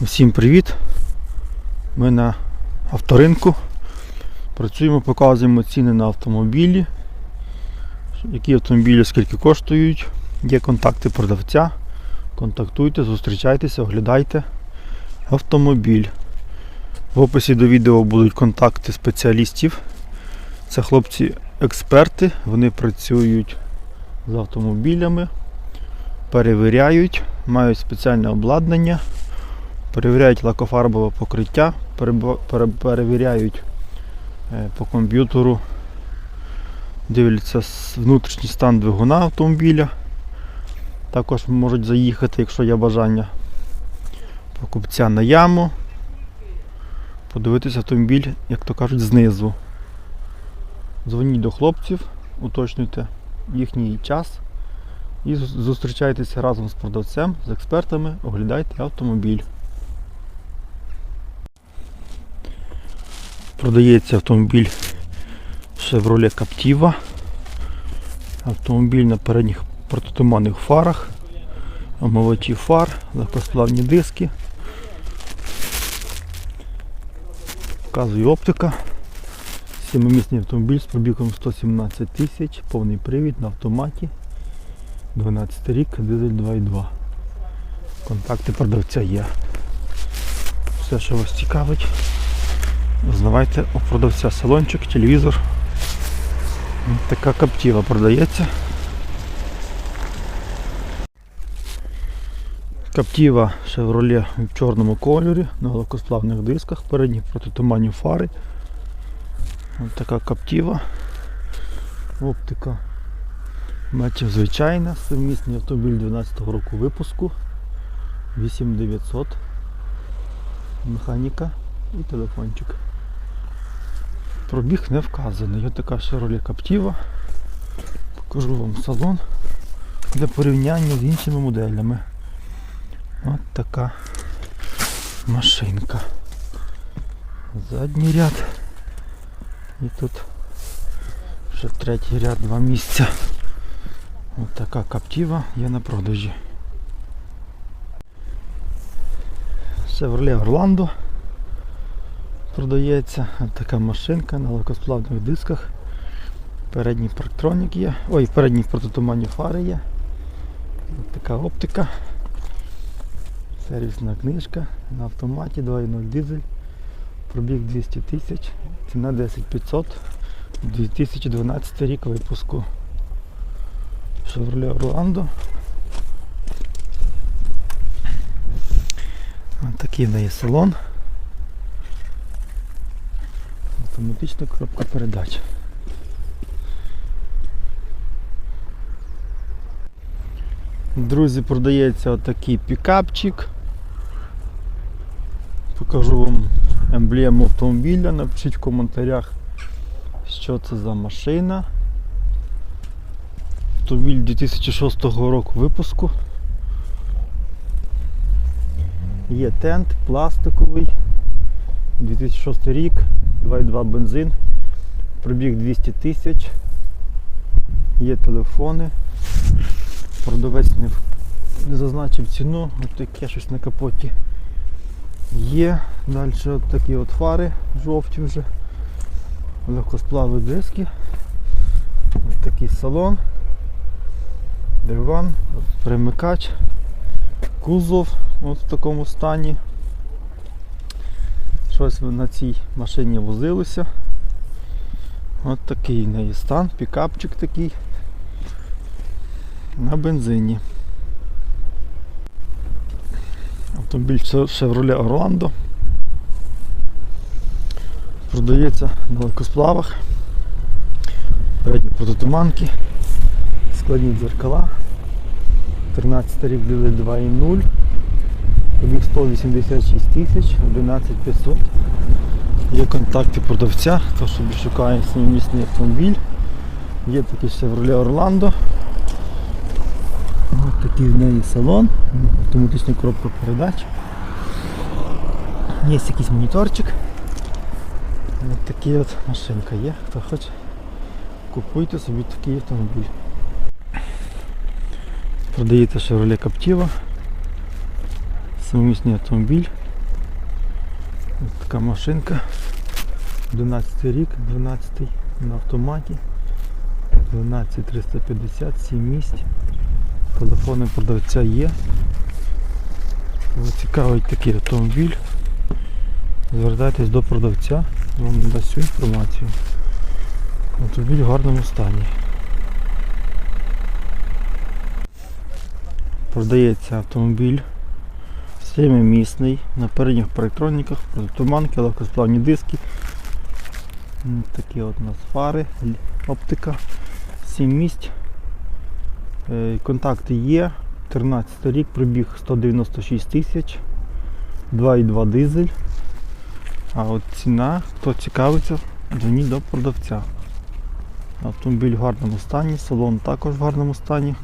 Всім привіт! Ми на авторинку. Працюємо, показуємо ціни на автомобілі. Які автомобілі скільки коштують. Є контакти продавця. Контактуйте, зустрічайтеся, оглядайте автомобіль. В описі до відео будуть контакти спеціалістів. Це хлопці-експерти, вони працюють з автомобілями, перевіряють, мають спеціальне обладнання перевіряють лакофарбове покриття, перевіряють е, по комп'ютеру, дивляться внутрішній стан двигуна автомобіля. Також можуть заїхати, якщо є бажання, покупця на яму, подивитися автомобіль, як то кажуть, знизу. Дзвоніть до хлопців, уточнюйте їхній час і зустрічайтеся разом з продавцем, з експертами, оглядайте автомобіль. Продається автомобіль Chevrolet Captiva. Автомобіль на передніх протитуманних фарах, омивачі фар, легкосплавні диски. Вказує оптика. Сімимісний автомобіль з пробігом 117 тисяч, повний привід на автоматі. 12 рік, дизель 2.2. Контакти продавця є. Все, що вас цікавить. Узнавайте у продавця салончик, телевізор. Така каптіва продається. Каптіва Chevrolet в чорному кольорі на легкосплавних дисках, передні протитуманні фари. Ось така каптіва. Оптика. Бачив звичайна, сумісний автомобіль 12 го року випуску. 8900. Механіка і телефончик. Пробіг не вказаний. Ось така Chevrolet Captiva. Покажу вам салон для порівняння з іншими моделями. Ось така машинка. Задній ряд. І тут ще третій ряд, два місця. Ось така Captiva є на продажі. Chevrolet Orlando продається. Така машинка на легкосплавних дисках. Передній парктронік є. Ой, передні протитуманні фари є. Ось така оптика. Сервісна книжка на автоматі 2.0 дизель. Пробіг 200 тисяч. Ціна 10500. 2012 рік випуску. Chevrolet Orlando. Ось такий в неї салон. Автоматична коробка передач. Друзі, продається отакий пікапчик. Покажу вам емблему автомобіля. Напишіть в коментарях, що це за машина. Автомобіль 2006 року випуску. Є тент пластиковий. 2006 рік, 2,2 бензин, пробіг 200 тисяч, є телефони. Продавець не, зазначив ціну, от щось на капоті є. Далі такі от фари жовті вже, легкосплави диски, от такий салон, диван, от перемикач, кузов от в такому стані. Щось на цій машині возилося. От такий в неї стан, пікапчик такий на бензині. Автомобіль Chevrolet Orlando. Продається на легкосплавах. Передні протитуманки, складні дзеркала. 13 рік дили 2.0. Пробіг 186 тисяч, 11500. Є контакти продавця, хто собі шукає сімімісний автомобіль. Є такий Chevrolet Orlando. Ось такий в неї салон, автоматична коробка передач. Є якийсь моніторчик. Ось такий от машинка є. Хто хоче, купуйте собі такий автомобіль. Продаєте Chevrolet Captiva. Самомісний автомобіль Ось така машинка. 11 рік, 12 на автоматі. 12350, 7 місць. Телефони продавця є. Кого цікавить такий автомобіль. Звертайтесь до продавця, вам дасть всю інформацію. Автомобіль в гарному стані. Продається автомобіль семимісний, на передніх парктроніках, протуманки, легкосплавні диски. Такі от у нас фари, оптика, 7 місць. Е, Контакти є. 13 рік, пробіг 196 тисяч, 2,2 дизель. А от ціна, хто цікавиться, дзвоніть до продавця. Автомобіль в гарному стані, салон також в гарному стані.